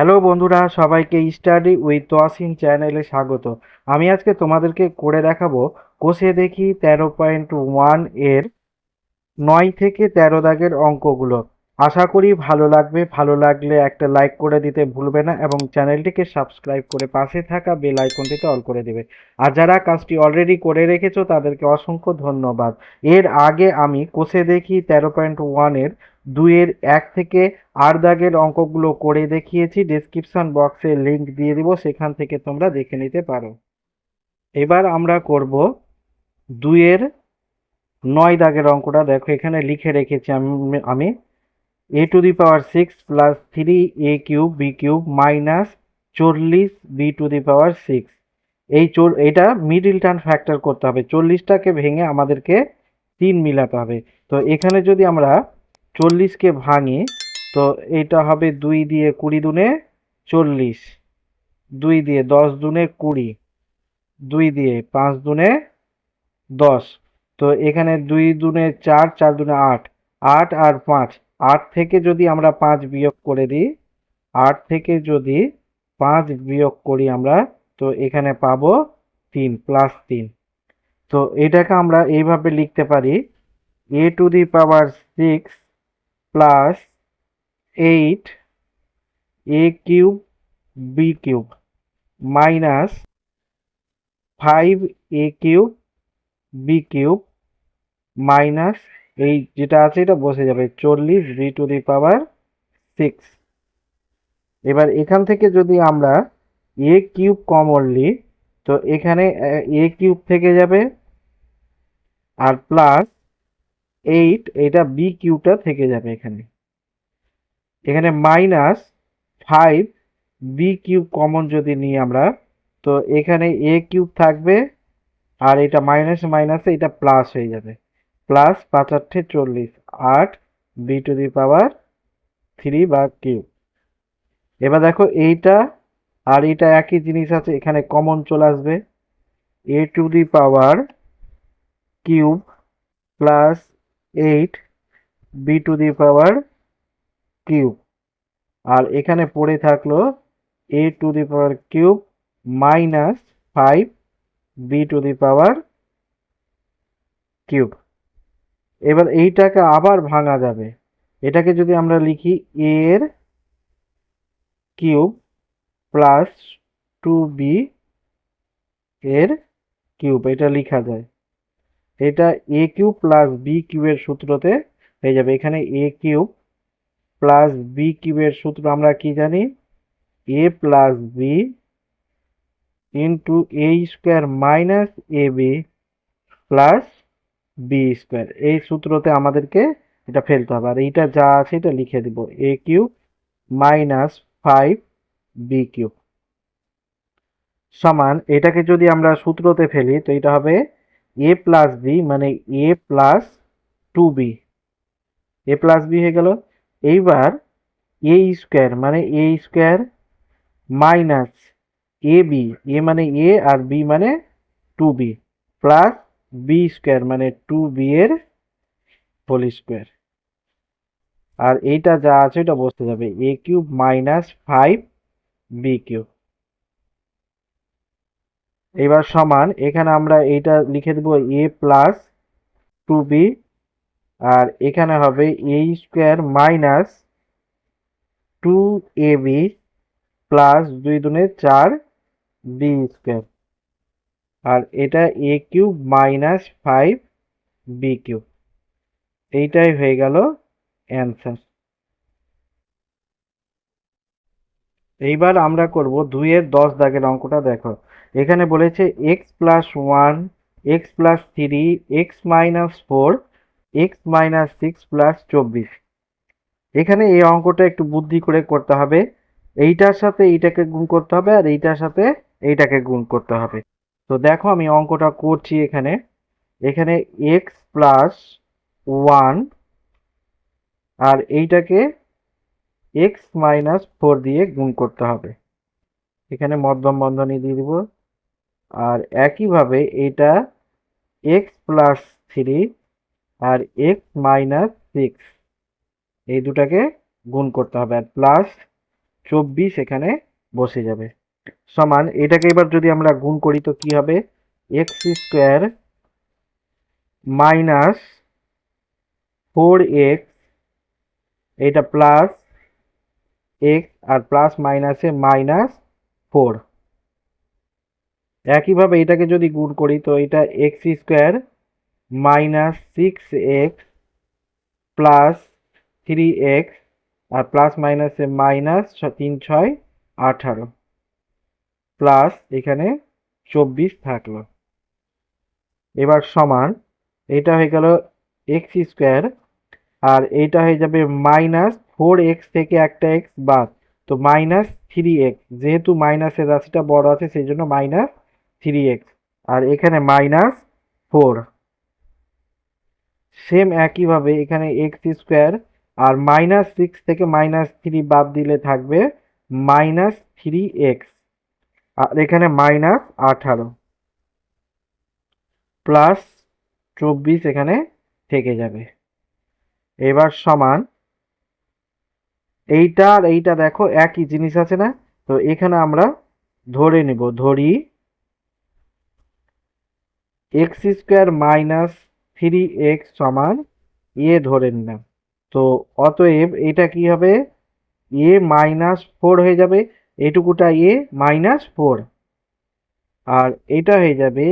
Hello বন্ধুরা, সবাইকে study with Toyasin চ্যানেলে স্বাগত। আমি আজকে তোমাদেরকে করে দেখাবো কোষে দেখি তেরো পয়েন্ট ওয়ানের নয় থেকে তেরো দাগের অঙ্কগুলো। আশা করি ভালো লাগবে, ভালো লাগলে একটা লাইক করে দিতে ভুলবে না এবং চ্যানেলটিকে সাবস্ক্রাইব করে পাশে থাকা বেল আইকনটিতে অল করে দেবে। আর যারা কাজটি অলরেডি করে রেখেছো তাদেরকে অসংখ্য ধন্যবাদ। এর আগে আমি কোষে দেখি তেরো পয়েন্ট ওয়ানের দুইয়ের এক থেকে আর দাগের অঙ্কগুলো করে দেখিয়েছি। ডেসক্রিপশন বক্সে লিংক দিয়ে দিব, সেখান থেকে তোমরা দেখে নিতে পারো। এবার আমরা করব দুইয়ের নয় দাগের অঙ্কটা। দেখো, এখানে লিখে রেখেছি আমি আমি। A to the power six plus three a cube b cube minus চল্লিশ b to the power six এই চোর, এটা মিডিল টার্ম ফ্যাক্টর করতে হবে। চল্লিশটাকে ভেঙে আমাদেরকে তিন মিলাতে হবে। তো এখানে যদি আমরা চল্লিশকে ভাঙি, তো এটা হবে দুই দিয়ে কুড়ি দুনে চল্লিশ। দুই দিয়ে দশ দুনে কুড়ি। দুই দিয়ে পাঁচ দুনে দশ। তো এখানে দুই দুনে চার চার দুনে আট। আট আর পাঁচ। আট থেকে যদি আমরা পাঁচ বিয়োগ করে দিই, আট থেকে যদি পাঁচ বিয়োগ করি আমরা, তো এখানে পাবো তিন, প্লাস তিন। তো এটাকে আমরা এইভাবে লিখতে পারি, a to the power six plus eight a cube b cube minus five a cube b cube minus এই যেটা আছে এটা বসে যাবে চল্লিশ b to the power six এবার এখান থেকে যদি আমরা এ কিউব কমন নিই তো এখানে, এ কিউব থেকে যাবে, আর প্লাস এইট এটা বি কিউটা থেকে যাবে এখানে। এখানে minus five b cube common যদি নিই আমরা, তো এখানে এ কিউব থাকবে আর এটা মাইনাস মাইনাসে এটা প্লাস হয়ে যাবে। প্লাস পাঁচ আটে চল্লিশ, আট b to the power three বা কিউব এবার দেখো এইটা আর এটা একই জিনিস আছে, এখানে কমন চলে আসবে। A to the power cube plus eight b to the power cube আর এখানে পড়ে থাকল a to the power cube minus five b to the power cube এবার এইটাকে আবার ভাঙা যাবে। এটাকে যদি আমরা লিখি এর কিউব প্লাস টু বি এর কিউব এটা লেখা যায়। এটা এ কিউব প্লাস বি কিউবের সূত্রতে হয়ে যাবে। এখানে এ কিউব প্লাস বি কিউবের সূত্র আমরা কি জানি? A plus b into a square minus a b plus b square এই সূত্রতে আমাদেরকে এটা ফেলতে হবে। আর এইটা যা আছে এটা লিখে দিব। A cube minus five b cube সমান, এটাকে যদি আমরা সূত্রতে ফেলি, তো এটা হবে এ প্লাস বি মানে a plus two b a plus b হয়ে গেল। এইবার এ স্কোয়ার মানে a square minus a b a মানে এ আর বি মানে two b plus b square মানে টু বি এর হোল স্কোয়ার আর এইটা যা আছে এটা বসতে যাবে। A cube minus five b cube এবার সমান, এখানে আমরা এইটা লিখে দেব এ প্লাস টু বি আর এখানে হবে a square minus two a b plus দুই দুনে চার বি স্কোয়ার আর এটা a cube minus five b cube এইটাই হয়ে গেল অ্যান্সার এইবার আমরা করব দুইয়ের দশ দাগের অঙ্কটা দেখো। এখানে বলেছে x plus one x plus three x minus four x minus six plus চব্বিশ। এখানে এই অঙ্কটা একটু বুদ্ধি করে করতে হবে। এইটার সাথে এইটাকে গুণ করতে হবে আর এইটার সাথে এইটাকে গুণ করতে হবে। তো দেখো আমি অঙ্কটা করছি এখানে। এখানে এক্স প্লাস ওয়ান আর এইটাকে এক্স মাইনাস ফোর দিয়ে গুণ করতে হবে। এখানে মধ্যম বন্ধনী দিয়ে দিব। আর একইভাবে এটা এক্স প্লাস থ্রি আর এক্স মাইনাস সিক্স এই দুটাকে গুণ করতে হবে। আর প্লাস চব্বিশ এখানে বসে যাবে। সমান, এটাকে এবার যদি আমরা গুণ করি তো কি হবে? X square minus four x এটা প্লাস এক্স আর প্লাস মাইনাসে মাইনাস ফোর একইভাবে এটাকে যদি গুণ করি, তো এটা x square minus six x plus three x আর প্লাস মাইনাসে মাইনাস তিন, ছয়, আঠারো। প্লাস এখানে চব্বিশ থাকল। এবার সমান, এটা হয়ে গেল এক্স স্কোয়ার আর এইটা হয়ে যাবে মাইনাস ফোর এক্স থেকে একটা এক্স বাদ। তো মাইনাস থ্রি এক্স যেহেতু মাইনাসের রাশিটা বড় আছে, সেই জন্য মাইনাস থ্রি এক্স আর এখানে মাইনাস ফোর সেম একইভাবে এখানে এক্স স্কোয়ার আর মাইনাস সিক্স থেকে মাইনাস থ্রি বাদ দিলে থাকবে মাইনাস থ্রি এক্স আর এখানে মাইনাস আঠারো। প্লাস চব্বিশ এখানে থেকে যাবে। এবার সমান এইটা আর এইটা দেখো, একই জিনিস আছে না? তো এখানে আমরা ধরে নিব, ধরি x square minus three x সমান এ ধরে নিলাম। তো অতএব এটা কি হবে? এ মাইনাস ফোর হয়ে যাবে, এটুকুটা এ মাইনাস ফোর। আর এটা হয়ে যাবে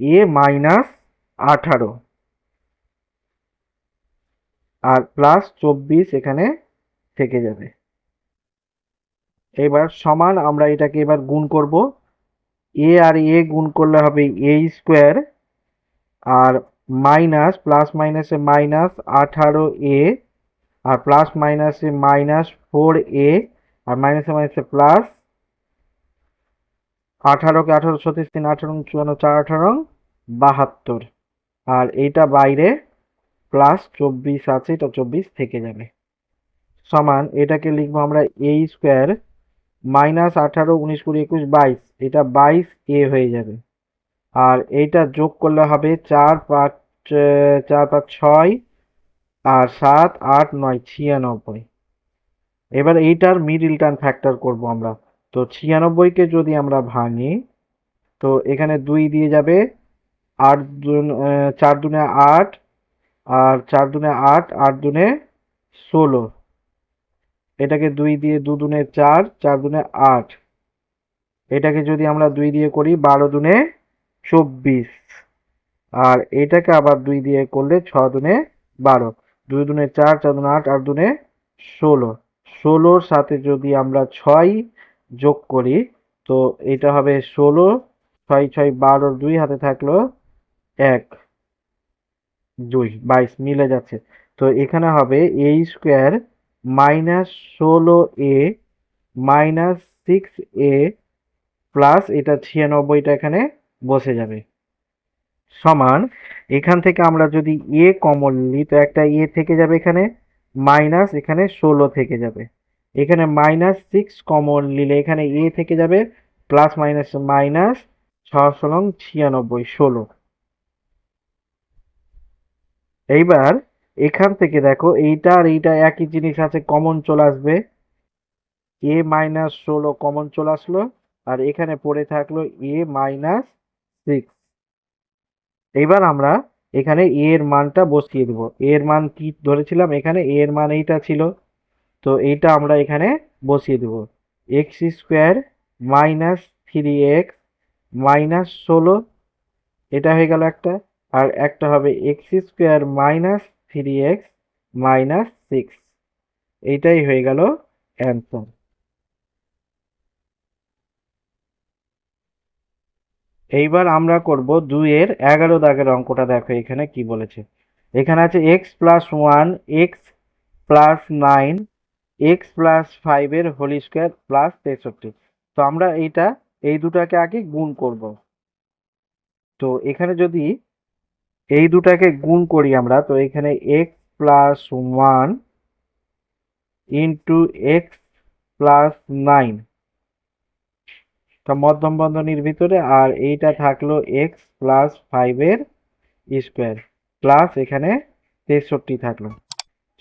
এ মাইনাস আঠারো। আর প্লাস চব্বিশ এখানে থেকে যাবে। এবার সমান আমরা এটাকে এবার গুণ করব। এ আর এ গুণ করলে হবে এ স্কোয়ার আর মাইনাস প্লাস মাইনাসে মাইনাস আঠারো এ আর প্লাস মাইনাসে মাইনাস ফোর এ আর মাইনাসে মাইনাসে প্লাস আঠারোকে আঠারো ছত্রিশ তিন আঠারো চুয়ান্ন চার আঠারো বাহাত্তর। আর এইটা বাইরে প্লাস চব্বিশ আছে, এটা চব্বিশ থেকে যাবে। সমান, এটাকে লিখব আমরা এ স্কোয়ার মাইনাস আঠারো উনিশ কুড়ি একুশ বাইশ, এটা বাইশ এ হয়ে যাবে। আর এইটা যোগ করলে হবে চার পাঁচ চার পাঁচ ছয় আর সাত আট নয়, ছিয়ানব্বই। এবার এইটার মিডিল টার্ম ফ্যাক্টর করব আমরা। তো ছিয়ানব্বইকে যদি আমরা ভাঙি, তো এখানে দুই দিয়ে যাবে আট চার দুনে আট আর চার দুনে আট আট দুনে ষোলো। এটাকে দুই দিয়ে দু দুনে চার চার দুনে আট। এটাকে যদি আমরা দুই দিয়ে করি বারো দুনে চব্বিশ। আর এটাকে আবার দুই দিয়ে করলে ছ দুনে বারো। দুই দুনে চার চার দুনে আট আট দুনে ষোলো। ষোলোর সাথে যদি আমরা ছয় যোগ করি, তো এটা হবে ষোলো, ছয় ছয় বারো দুই হাতে থাকল এক। দুই, বাইশ, মিলে যাচ্ছে। তো এখানে হবে এই স্কোয়ার মাইনাস ষোলো a, minus six a, plus এটা ছিয়ানব্বইটা এখানে বসে যাবে। সমান, এখান থেকে আমরা যদি এ কমন নিই তো একটা এ থেকে যাবে এখানে, মাইনাস এখানে ষোলো থেকে যাবে। এখানে মাইনাস সিক্স কমন নিলে এখানে এ থেকে যাবে, প্লাস মাইনাস মাইনাস ছ সলং ছিয়ানব্বই, ষোলো। এইবার এখান থেকে দেখো এইটা আর এইটা একই জিনিস আছে কমন চলে আসবে। এ মাইনাস ষোলো কমন চলে আসলো, আর এখানে পড়ে থাকল এ মাইনাস সিক্স এবার আমরা এখানে এ এর মানটা বসিয়ে দেবো। এর মান কি ধরেছিলাম? এখানে এ এর মান এইটা ছিল। তো এইটা আমরা এখানে বসিয়ে দেবো। X square minus three x minus ষোলো, এটা হয়ে গেল একটা। আর একটা হবে x square minus three x minus six এইটাই হয়ে গেল অ্যান্সার এইবার আমরা করব দুইয়ের এগারো দাগের অঙ্কটা, দেখো এখানে কি বলেছে। এখানে আছে x plus one x plus nine x plus ফাইভের হোল স্কোয়ার প্লাস তেষট্টি। তো আমরা এইটা, এই দুটাকে আগে গুণ করব। তো এখানে যদি এই দুটাকে গুণ করি আমরা, তো এখানে x plus one into x plus nine তা মধ্যম বন্ধনীর ভিতরে আর এইটা থাকল এক্স প্লাস ফাইভের স্কোয়ার প্লাস এখানে তেষট্টি থাকল।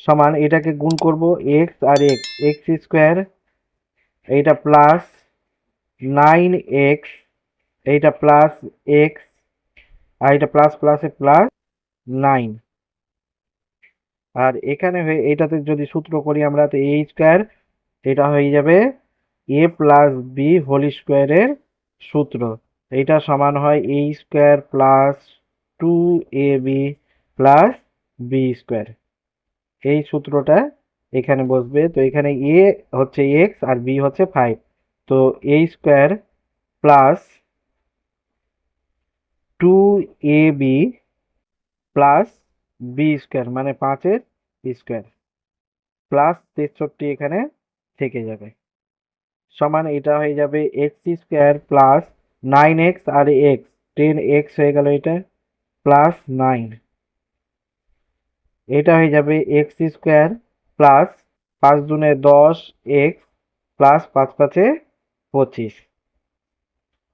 সমান এটাকে গুণ করব এক্স আর এক্স এক্স স্কোয়ার এইটা প্লাস নাইন এক্স এইটা প্লাস এক্স আর এটা প্লাস প্লাসে প্লাস নাইন আর এখানে হয়ে, এটাতে যদি সূত্র করি আমরা, তো এ স্কোয়ার এটা হয়ে যাবে এ প্লাস বি হোল স্কোয়ারের সূত্র। এইটা সমান হয় a square plus two a b plus b square এই সূত্রটা এখানে বসবে। তো এখানে এ হচ্ছে এক্স আর বি হচ্ছে ফাইভ তো a square plus two a b plus b square মানে পাঁচের স্কোয়ার প্লাস তেষট্টি এখানে থেকে যাবে। সমান এটা হয়ে যাবে x square plus nine x আর এক্স টেন এক্স হয়ে গেল এটা প্লাস নাইন এটা হয়ে যাবে এক্স স্কোয়ার প্লাস পাঁচ দুনে দশ এক্স প্লাস পাঁচ পাঁচে পঁচিশ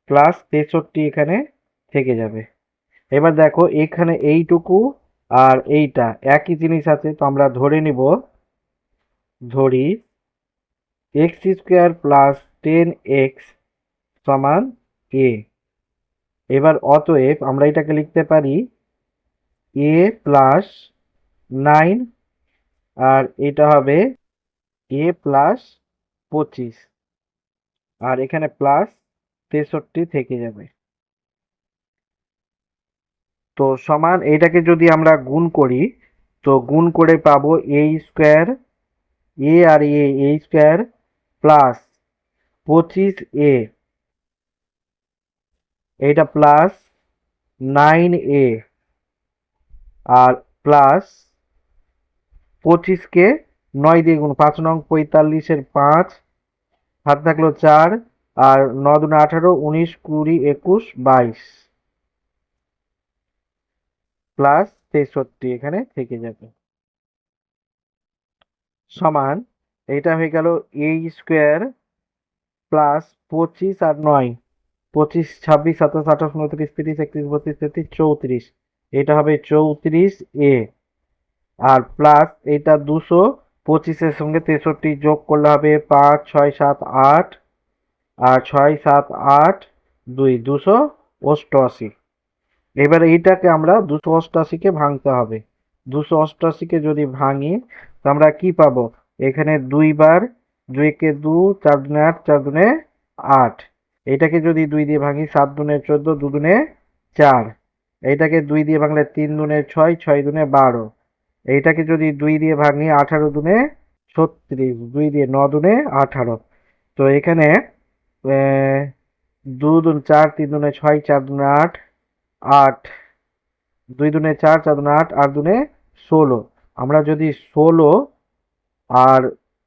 প্লাস তেষট্টি এখানে থেকে যাবে। এবার দেখো, এখানে এইটুকু আর এইটা একই জিনিস আছে, তো আমরা ধরে নিব, ধরি x square plus ten x সমান এ এবার অতএব আমরা এটাকে লিখতে পারি এ প্লাস নাইন আর এটা হবে এ প্লাস পঁচিশ। আর এখানে প্লাস তেষট্টি থেকে যাবে। তো সমান এটাকে যদি আমরা গুণ করি, তো গুণ করে পাবো এ স্কোয়ার এ আর এ এ স্কোয়ার প্লাস পঁচিশ এ এটা প্লাস নাইন এ আর প্লাস পঁচিশকে নয় দিয়ে গুণ, পাঁচ নং পঁয়তাল্লিশের পাঁচ, হাত থাকল চার, আর ন দুনে আঠারো, উনিশ, কুড়ি, একুশ, বাইশ। প্লাস তেষট্টি এখানে থেকে যাবে। সমান এটা হয়ে গেল এ স্কোয়ার প্লাস পঁচিশ আর নয়। পঁচিশ, ছাব্বিশ, সাতাশ, আঠাশ, উনত্রিশ, তিরিশ, একত্রিশ, বত্রিশ, তেত্রিশ, চৌত্রিশ। এটা হবে চৌত্রিশ এ আর প্লাস এটা দুশো, পঁচিশের সঙ্গে তেষট্টি যোগ করলে হবে পাঁচ, ছয়, সাত, আট। আর ছয়, সাত, আট, দুই, দুশো অষ্টআশি। এবার এইটাকে আমরা দুশো অষ্টআশিকে ভাঙতে হবে। দুশো অষ্টআশিকে যদি ভাঙি আমরা কি পাবো? এখানে দুইবার দুইকে দু, চার দুনে আট, চার দুনে আট। এটাকে যদি দুই দিয়ে ভাঙি, সাত দুনে চোদ্দ, দু দুনে চার। এইটাকে দুই দিয়ে ভাঙলে তিন দুনে ছয় ছয় দুনে বারো। এইটাকে যদি দুই দিয়ে ভাঙি, আঠারো দুনে ছত্রিশ, দুই দিয়ে ন দুনে আঠারো। তো এখানে দু দুন চার, তিন দুনে ছয়, চার দুনে আট আট। দুই দুনে চার চার দুনে আট আট দুনে ষোলো। আমরা যদি ষোলো আর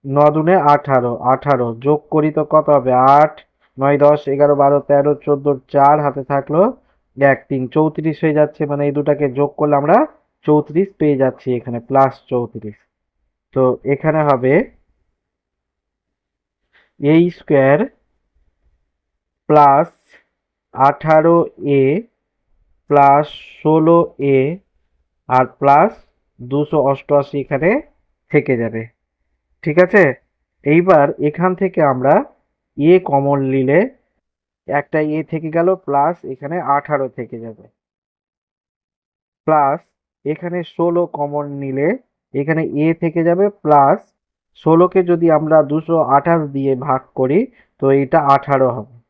ন দুনে আঠারো আঠারো যোগ করি তো কত হবে? আট, নয়, দশ, এগারো, বারো, তেরো, চোদ্দ, চার হাতে থাকল এক, তিন। চৌত্রিশ হয়ে যাচ্ছে মানে এই দুটাকে যোগ করলে আমরা চৌত্রিশ পেয়ে যাচ্ছি এখানে প্লাস চৌত্রিশ। তো এখানে হবে এ স্কোয়ার প্লাস আঠারো এ প্লাস ষোলো এ আর প্লাস দুশো অষ্টআশি এখানে থেকে যাবে। ঠিক আছে? এইবার এখান থেকে আমরা এ কমন নিলে একটা এ থেকে গেল, প্লাস এখানে আঠারো থেকে যাবে। প্লাস এখানে ষোলো কমন নিলে এখানে এ থেকে যাবে, প্লাস ষোলোকে যদি আমরা দুশো আঠাশ দিয়ে ভাগ করি, তো এইটা আঠারো হবে।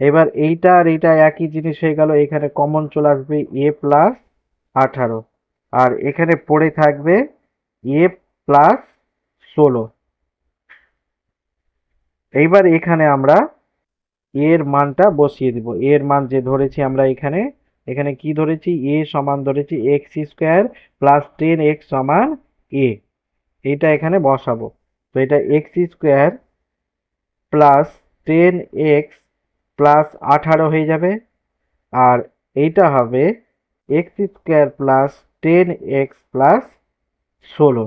এবার এইটা আর এইটা একই জিনিস হয়ে গেল, এখানে কমন চলে আসবে এ প্লাস আঠারো। আর এখানে পড়ে থাকবে এ প্লাস ষোলো। এইবার এখানে আমরা এর মানটা বসিয়ে দিব। এর মান যে ধরেছি আমরা এখানে এখানে কি ধরেছি? এ সমান ধরেছি x square plus ten x সমান এ এটা এখানে বসাবো। তো এটা x square plus ten x plus আঠারো হয়ে যাবে। আর এইটা হবে x square plus ten x plus ষোলো।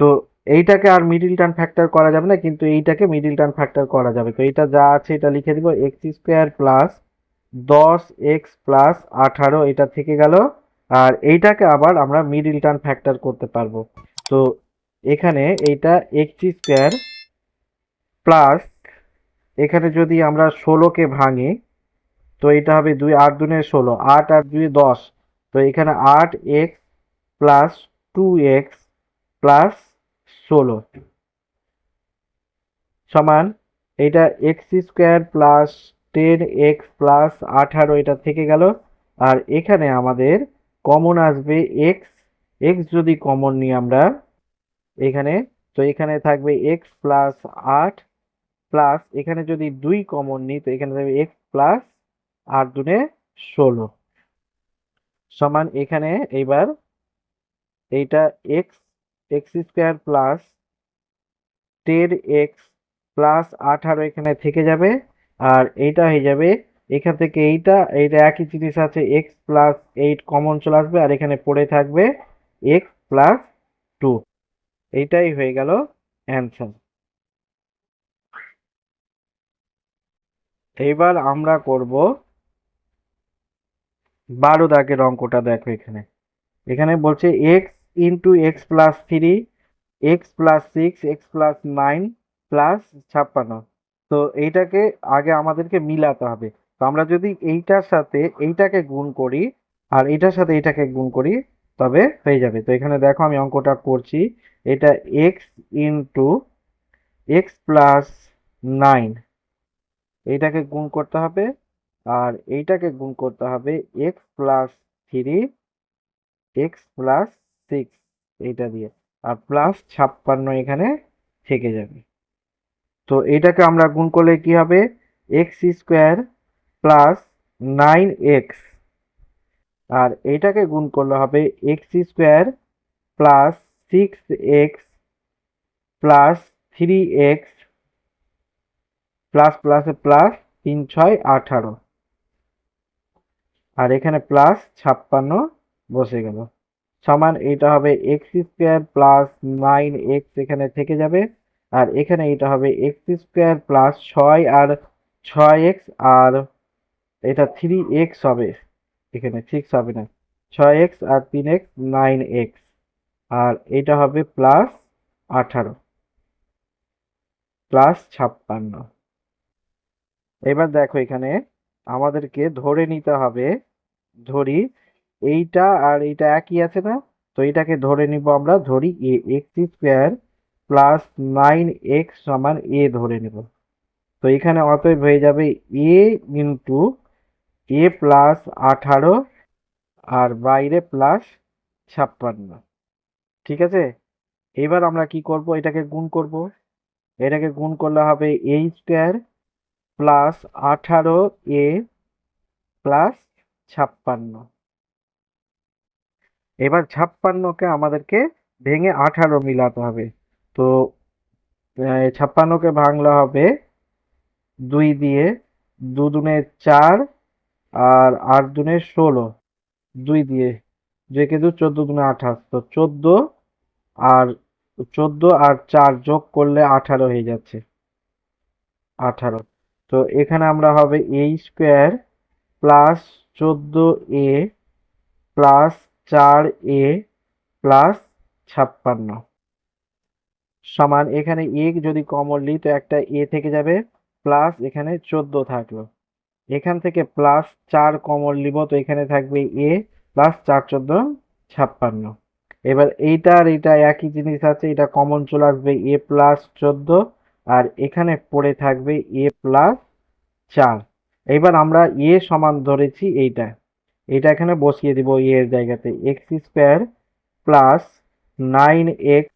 তো এইটাকে আর মিডিল টার্ম ফ্যাক্টর করা যাবে না, কিন্তু এইটাকে মিডিল টার্ম ফ্যাক্টর করা যাবে। তো এটা যা আছে এটা লিখে দিব এক্স স্কোয়ার প্লাস দশ এক্স প্লাস আঠারো, এটা থেকে গেল। আর এইটাকে আবার আমরা মিডিল টার্ম ফ্যাক্টর করতে পারব। তো এখানে এইটা এক্স স্কোয়ার প্লাস এখানে যদি আমরা ষোলোকে ভাঙি, তো এটা হবে দুই আট দুনে ষোলো, আট আর দুই দশ, তো এখানে আট x plus two x plus ষোলো। সমান এটা x square plus ten x plus আঠারো এটা থেকে গেল, আর এখানে আমাদের কমন আসবে এক্স এক্স যদি কমন নিই আমরা, এখানে, তো এখানে থাকবে এক্স প্লাস আট প্লাস এখানে যদি দুই কমন নিই, তো এখানে থাকবে এক্স প্লাস আট দুনে ষোলো। সমান এখানে এইবার এইটা x x square plus ten x plus আঠারো এখানে থেকে যাবে, আর এইটা হয়ে যাবে এখান থেকে এইটা এইটা একই জিনিস আছে এক্স প্লাস এইট কমন চলে আসবে, আর এখানে পড়ে থাকবে এক্স প্লাস টু এইটাই হয়ে গেল অ্যান্সার এইবার আমরা করব বারো দাগের অঙ্কটা দেখো এখানে। এখানে বলছে x into x plus three x plus six x plus nine plus ছাপ্পান্ন। তো এইটাকে আগে আমাদেরকে মিলাতে হবে। তো আমরা যদি এইটার সাথে এইটাকে গুণ করি আর এইটার সাথে এইটাকে গুণ করি, তবে হয়ে যাবে। তো এখানে দেখো আমি অঙ্কটা করছি। এটা x into x plus nine এইটাকে গুণ করতে হবে। আর এইটাকে গুণ করতে হবে x plus three x plus six এইটা দিয়ে। আর প্লাস ছাপ্পান্ন এখানে থেকে যাবে। তো এইটাকে আমরা গুণ করলে কি হবে? X square plus nine x আর এইটাকে গুণ করলে হবে x square plus six x plus three x plus প্লাসে প্লাস তিন ছয় আঠারো। আর এখানে প্লাস ছাপ্পান্ন বসে গেল। সমান এটা হবে x square plus nine x এখানে থেকে যাবে। আর এখানে এটা হবে এক্স স্কোয়ার প্লাস ছয় আর ছয় এক্স আর এটা থ্রি এক্স হবে। এখানে সিক্স হবে না। ছয় এক্স আর তিন এক্স নাইন এক্স আর এটা হবে প্লাস আঠারো। প্লাস ছাপ্পান্ন। এবার দেখো এখানে আমাদেরকে ধরে নিতে হবে, ধরি এইটা আর এইটা একই আছে না? তো এটাকে ধরে নিব আমরা, ধরি a, x square plus nine x সমান এ ধরে নিব। তো এখানে অতএব হয়ে যাবে এ ইন্টু এ প্লাস আঠারো আর বাইরে প্লাস ছাপ্পান্ন। ঠিক আছে? এবার আমরা কি করব? এটাকে গুণ করব। এটাকে গুণ করলে হবে এ স্কোয়ার প্লাস আঠারো এ প্লাস ছাপ্পান্ন। এবার ছাপ্পান্নকে আমাদেরকে ভেঙে আঠারো মিলাতে হবে। তো ছাপ্পান্নকে ভাঙলে হবে দুই দিয়ে দু দুনে চার আর আট দুনে ষোলো। দুই দিয়ে দুইকে দু চোদ্দ দুনে আঠাশ। তো চোদ্দ আর চোদ্দ আর চার যোগ করলে আঠারো হয়ে যাচ্ছে। আঠারো। তো এখানে আমরা হবে এ স্কোয়ার প্লাস চোদ্দ এ প্লাস চার এ প্লাস ছাপ্পান্ন। সমান এখানে এ যদি কমন নিই তো একটা এ থেকে যাবে প্লাস এখানে চোদ্দ থাকল। এখান থেকে প্লাস চার কমন নিব তো এখানে থাকবে এ প্লাস চার চোদ্দ ছাপ্পান্ন। এবার এইটা আর এইটা একই জিনিস আছে, এটা কমন চলে আসবে এ প্লাস চোদ্দ আর এখানে পড়ে থাকবে এ প্লাস চার। এবার আমরা এ সমান ধরেছি এইটা। এটা এখানে বসিয়ে দিব এ এর জায়গাতে। X square plus nine x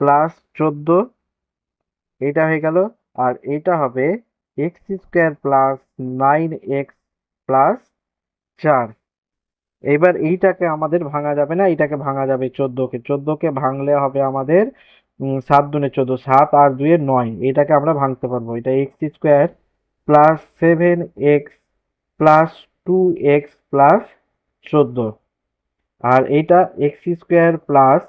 plus চোদ্দ। এটা হয়ে গেল। আর এটা হবে x square plus nine x plus চার। এবার এইটাকে আমাদের ভাঙা যাবে না। এইটাকে ভাঙা যাবে চোদ্দোকে। চোদ্দোকে ভাঙলে হবে আমাদের সাত দুনে চোদ্দ, সাত আর দুয়ে নয়। এটাকে আমরা ভাঙতে পারব। এটা x square plus seven x plus two x plus চোদ্দ। আর এইটা x square plus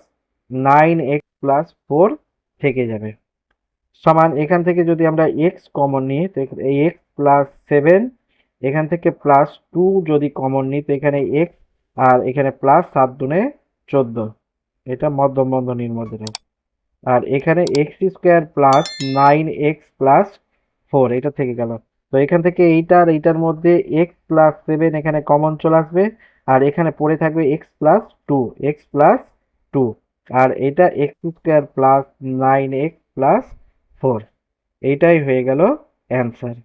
nine x plus four থেকে যাবে। সমান এখান থেকে যদি আমরা এক্স কমন নিই, তো এই এক্স প্লাস সেভেন এখান থেকে প্লাস টু যদি কমন নিই, তো এখানে এক্স আর এখানে প্লাস সাত দুনে চোদ্দ। এটা মধ্যম বন্ধনীর মধ্যে। আর এখানে x square plus nine x plus four এটা থেকে গেল। তো এখান থেকে এইটা আর এইটার মধ্যে এক্স প্লাস সেভেন এখানে কমন চলে আসবে, আর এখানে পড়ে থাকবে x plus two x plus two আর এটা x square plus nine x plus four এইটাই হয়ে গেল অ্যান্সার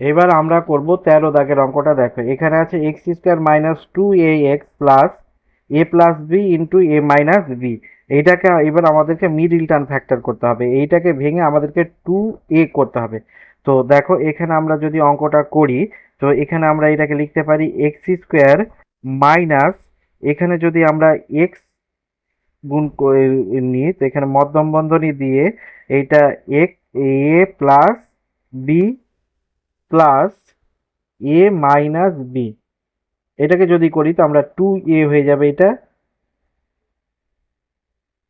এবার আমরা করব তেরো দাগের অঙ্কটা, দেখো এখানে আছে x square minus two a x plus a plus b into a minus b এইটাকে এবার আমাদেরকে মিডিল টার্ম ফ্যাক্টর করতে হবে। এইটাকে ভেঙে আমাদেরকে টু এ করতে হবে। তো দেখো, এখানে আমরা যদি অঙ্কটা করি, তো এখানে আমরা এটাকে লিখতে পারি এক্স স্কোয়ার মাইনাস এখানে যদি আমরা এক্স গুণ নিই, তো এখানে মধ্যম বন্ধনী দিয়ে এইটা এক a plus b plus a minus b এটাকে যদি করি, তো আমরা টু এ হয়ে যাবে এটা।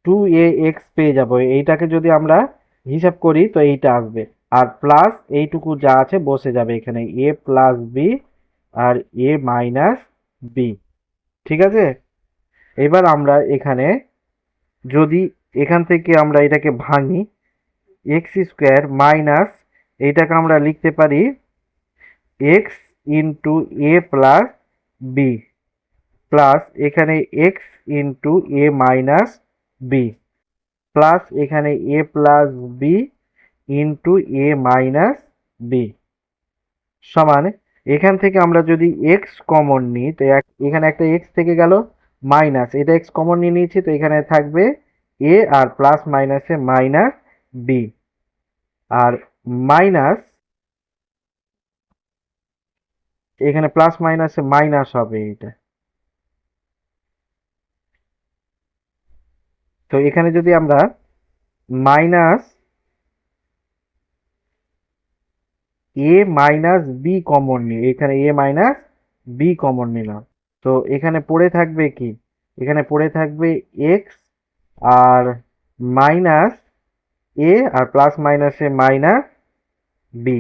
টু এ এক্স পেয়ে যাব। এইটাকে যদি আমরা হিসাব করি, তো এইটা আসবে। আর প্লাস এইটুকু যা আছে, বসে যাবে এখানে। এ প্লাস বি আর এ মাইনাস বি ঠিক আছে? এবার আমরা এখানে যদি এখান থেকে আমরা এটাকে ভাঙি এক্স স্কোয়ার মাইনাস এইটাকে আমরা লিখতে পারি x into a plus b plus এখানে x into a minus b plus এখানে a plus b into a minus b সমান, এখান থেকে আমরা যদি এক্স কমন নিই, তো এখানে একটা এক্স থেকে গেল মাইনাস এটা এক্স কমন নিয়ে নিয়েছি, তো এখানে থাকবে এ আর প্লাস মাইনাসে মাইনাস বি আর মাইনাস এখানে প্লাস মাইনাসে মাইনাস হবে এটা তো এখানে যদি আমরা minus a minus b common নিই, এখানে এ মাইনাস বি কমন নিলাম। তো এখানে পড়ে থাকবে কি? এখানে পড়ে থাকবে এক্স আর মাইনাস এ আর প্লাস মাইনাসে মাইনাস বি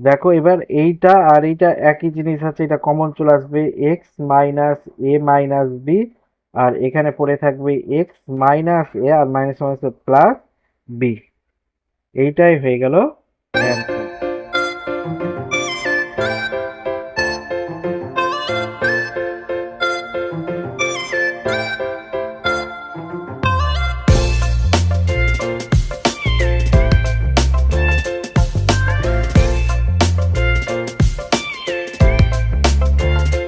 দেখো, এবার এইটা আর এইটা একই জিনিস আছে, এটা কমন চলে আসবে x minus a minus b আর এখানে পড়ে থাকবে এক্স মাইনাস এ আর মাইনাস মাইনাস প্লাস বি এইটাই হয়ে গেল অ্যান্সার